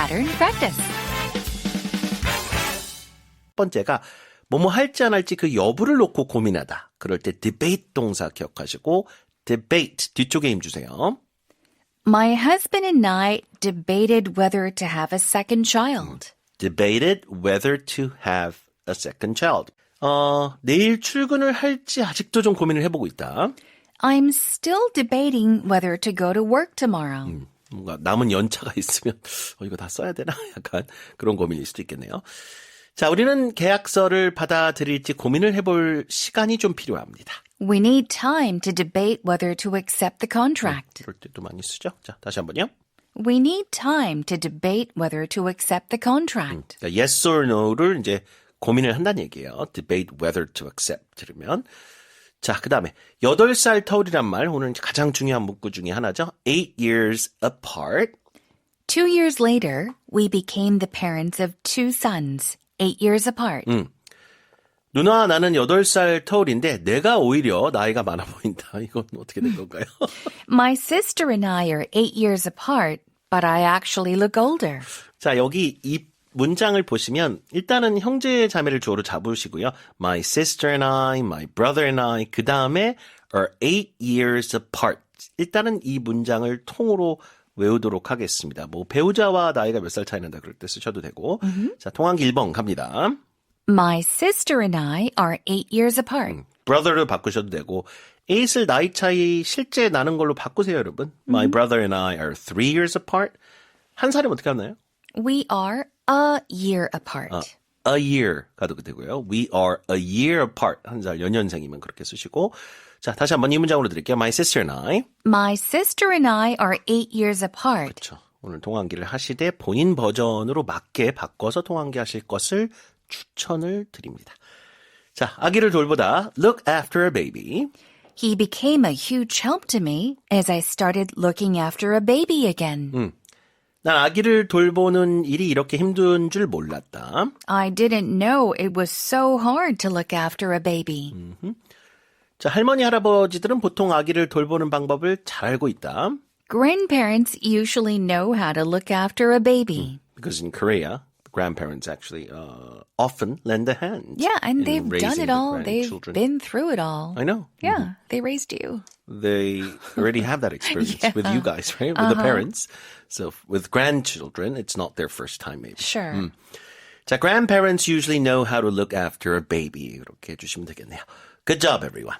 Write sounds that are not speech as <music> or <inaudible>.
pattern practice. 첫 번째가 뭐뭐 할지 안 할지 그 여부를 놓고 고민하다. 그럴 때 debate 동사 기억하시고 debate 뒤쪽에 힘 주세요. My husband and I debated whether to have a second child. debated whether to have a second child. 어, 내일 출근을 할지 아직도 좀 고민을 해보고 있다. I'm still debating whether to go to work tomorrow. 뭔가 남은 연차가 있으면 어, 이거 다 써야 되나? 약간 그런 고민일 수도 있겠네요. 자, 우리는 계약서를 받아들일지 고민을 해볼 시간이 좀 필요합니다. We need time to debate whether to accept the contract. 그럴 때도 많이 쓰죠. 자, 다시 한번요. We need time to debate whether to accept the contract. 자, yes or no를 이제 고민을 한다는 얘기예요. debate whether to accept 들으면. 자, 그 다음에 8살 터울이란 말, 오늘 가장 중요한 문구 중에 하나죠. eight years apart. Two years later, we became the parents of two sons, eight years apart. 누나 나는 8살 터울인데 내가 오히려 나이가 많아 보인다. 이건 어떻게 된 건가요? My sister and I are eight years apart, but I actually look older. 자, 여기 이 문장을 보시면 일단은 형제 자매를 주어로 잡으시고요. My sister and I, my brother and I. 그 다음에 are eight years apart. 일단은 이 문장을 통으로 외우도록 하겠습니다. 뭐 배우자와 나이가 몇 살 차이 난다 그럴 때 쓰셔도 되고. 자, 통항기 1번 갑니다. My sister and I are eight years apart. brother를 바꾸셔도 되고 8을 나이 차이 실제 나는 걸로 바꾸세요, 여러분. My brother and I are three years apart. 한 살이면 어떻게 하나요? We are a year apart. a year 가도 되고요. We are a year apart. 한 살 연년생이면 그렇게 쓰시고. 자, 다시 한번 이 문장으로 드릴게요. My sister and I. My sister and I are eight years apart. 그렇죠. 오늘 통환기를 하시되 본인 버전으로 맞게 바꿔서 통환기 하실 것을 추천을 드립니다. 자, 아기를 돌보다 look after a baby. He became a huge help to me as I started looking after a baby again. 난 아기를 돌보는 일이 이렇게 힘든 줄 몰랐다. I didn't know it was so hard to look after a baby. 자, 할머니, 할아버지들은 보통 아기를 돌보는 방법을 잘 알고 있다. Grandparents usually know how to look after a baby. Because in Korea, grandparents actually uh, often lend a hand. Yeah, and in they've done raising it the all. They've grandchildren. been through it all. I know. Yeah, they raised you. They already have that <laughs> experience with you guys, right? With the parents. So with grandchildren, it's not their first time, maybe. Sure. 자, grandparents usually know how to look after a baby. 이렇게 해주시면 되겠네요. Good job, everyone.